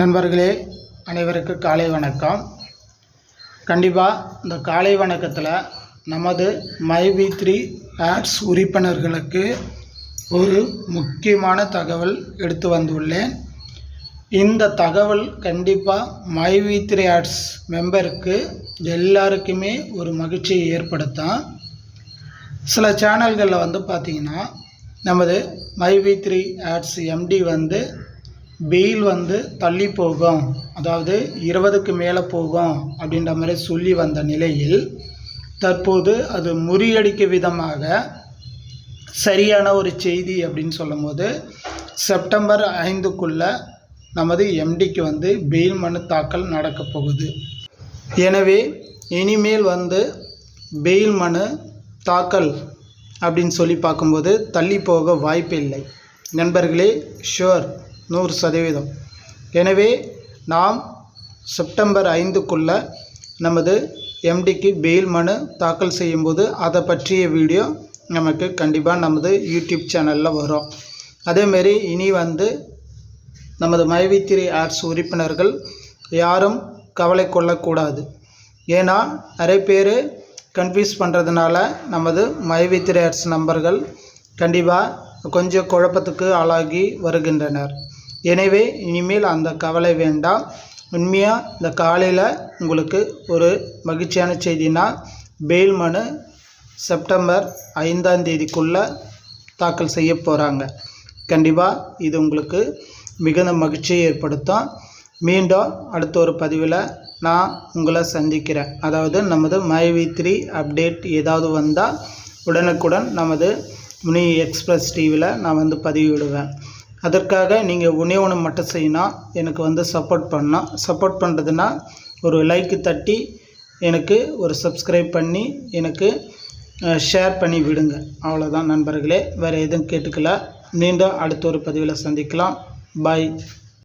நண்பர்களே அனைவருக்கு காலை வணக்கம். கண்டிப்பாக இந்த காலை வணக்கத்தில் நமது மைவி த்ரீ ஆப்ஸ் உறுப்பினர்களுக்கு ஒரு முக்கியமான தகவல் எடுத்து வந்துள்ளேன். இந்த தகவல் கண்டிப்பாக மைவி த்ரீ ஆட்ஸ் மெம்பருக்கு எல்லாருக்குமே ஒரு மகிழ்ச்சியை ஏற்படுத்தும். சில சேனல்களில் வந்து பார்த்திங்கன்னா நமது மைவி த்ரீ ஆட்ஸ் எம்டி வந்து பெயில் வந்து தள்ளி போகும். அதாவது இருபதுக்கு மேலே போகும் அப்படின்ற மாதிரி சொல்லி வந்த நிலையில் தற்போது அது முறியடிக்க விதமாக சரியான ஒரு செய்தி அப்படின்னு சொல்லும்போது செப்டம்பர் ஐந்துக்குள்ள நமது எம்டிக்கு வந்து பெயில் மனு தாக்கல் நடக்கப் போகுது. எனவே இனிமேல் வந்து பெயில் மனு தாக்கல் அப்படின்னு சொல்லி பார்க்கும்போது தள்ளி போக வாய்ப்பில்லை. நண்பர்களே ஷுவர் நூறு சதவீதம். எனவே நாம் செப்டம்பர் ஐந்துக்குள்ள நமது எம்டிக்கு பெயில் மனு தாக்கல் செய்யும்போது அதை பற்றிய வீடியோ நமக்கு கண்டிப்பாக நமது யூடியூப் சேனலில் வரும். அதேமாரி இனி வந்து நமது மைவித்திரி ஆர்ட்ஸ் உறுப்பினர்கள் யாரும் கவலை கொள்ளக்கூடாது. ஏன்னா நிறைய பேர் கன்ஃபியூஸ் பண்ணுறதுனால நமது மைவித்திரி ஆர்ட்ஸ் நம்பர்கள் கண்டிப்பாக கொஞ்சம் குழப்பத்துக்கு ஆளாகி வருகின்றனர். எனவே இனிமேல் அந்த கவலை வேண்டாம். உண்மையாக இந்த காலையில் உங்களுக்கு ஒரு மகிழ்ச்சியான செய்தினா பெயில் மனு செப்டம்பர் ஐந்தாம் தேதிக்குள்ளே தாக்கல் செய்ய போகிறாங்க கண்டிப்பாக இது உங்களுக்கு மிகுந்த மகிழ்ச்சியை ஏற்படுத்தும். மீண்டும் அடுத்த ஒரு பதிவில் நான் உங்களை சந்திக்கிறேன். அதாவது நமது மைவி த்ரீ அப்டேட் ஏதாவது வந்தால் உடனுக்குடன் நமது முனி எக்ஸ்பிரஸ் டிவியில் நான் வந்து பதிவிடுவேன். அதற்காக நீங்கள் உணவனம் மட்டும் செய்யணும். எனக்கு வந்து சப்போர்ட் பண்ணால் சப்போர்ட் பண்ணுறதுன்னா ஒரு லைக்கு தட்டி எனக்கு ஒரு சப்ஸ்கிரைப் பண்ணி எனக்கு ஷேர் பண்ணி விடுங்க. அவ்வளோதான் நண்பர்களே. வேறு எதுவும் கேட்டுக்கல. மீண்டும் அடுத்த ஒரு பதிவில் சந்திக்கலாம். பாய்